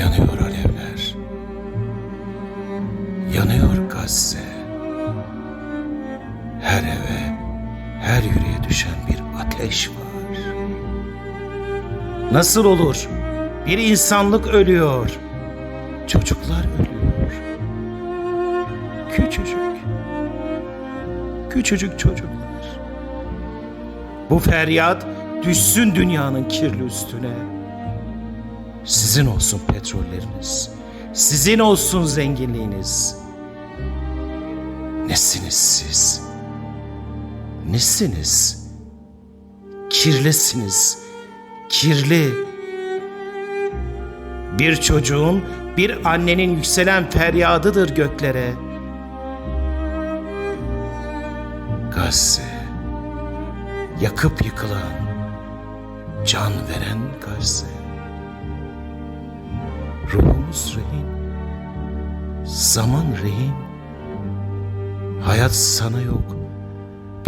Yanıyor alevler. Yanıyor Gazze. Her eve, her yüreğe düşen bir ateş var. Nasıl olur? Bir insanlık ölüyor. Çocuklar ölüyor. Küçücük. Küçücük çocuklar. Bu feryat düşsün dünyanın kirli üstüne. Sizin olsun petrolleriniz. Sizin olsun zenginliğiniz. Nesiniz siz? Nesiniz? Kirlisiniz. Kirli. Bir çocuğun, bir annenin yükselen feryadıdır göklere. Gazze. Yakıp yıkılan, can veren Gazze. Ruhumuz rehin, zaman rehin. Hayat sana yok,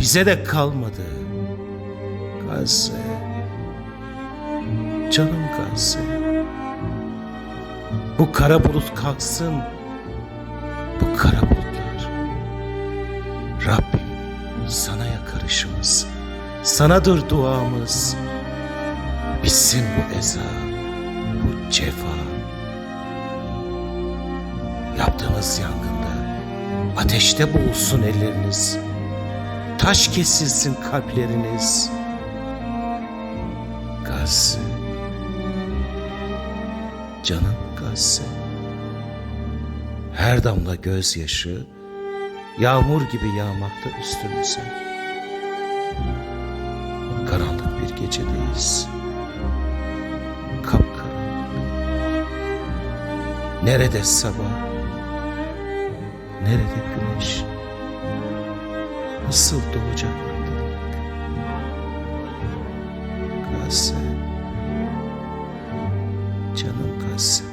bize de kalmadı. Gazze, canım Gazze. Bu kara bulut kalksın, bu kara bulutlar. Rabbim sana yakarışımız, sanadır duamız. Bitsin bu eza, bu cefa. Yaptığınız yangında ateşte boğulsun elleriniz. Taş kesilsin kalpleriniz. Gazze. Canım Gazze. Her damla gözyaşı yağmur gibi yağmakta üstümüze. Karanlık bir gecedeyiz. Kapkaranlık. Nerede sabah? Nerede güneş? Nasıl doğacak aydınlık? Gazze. Canım Gazze.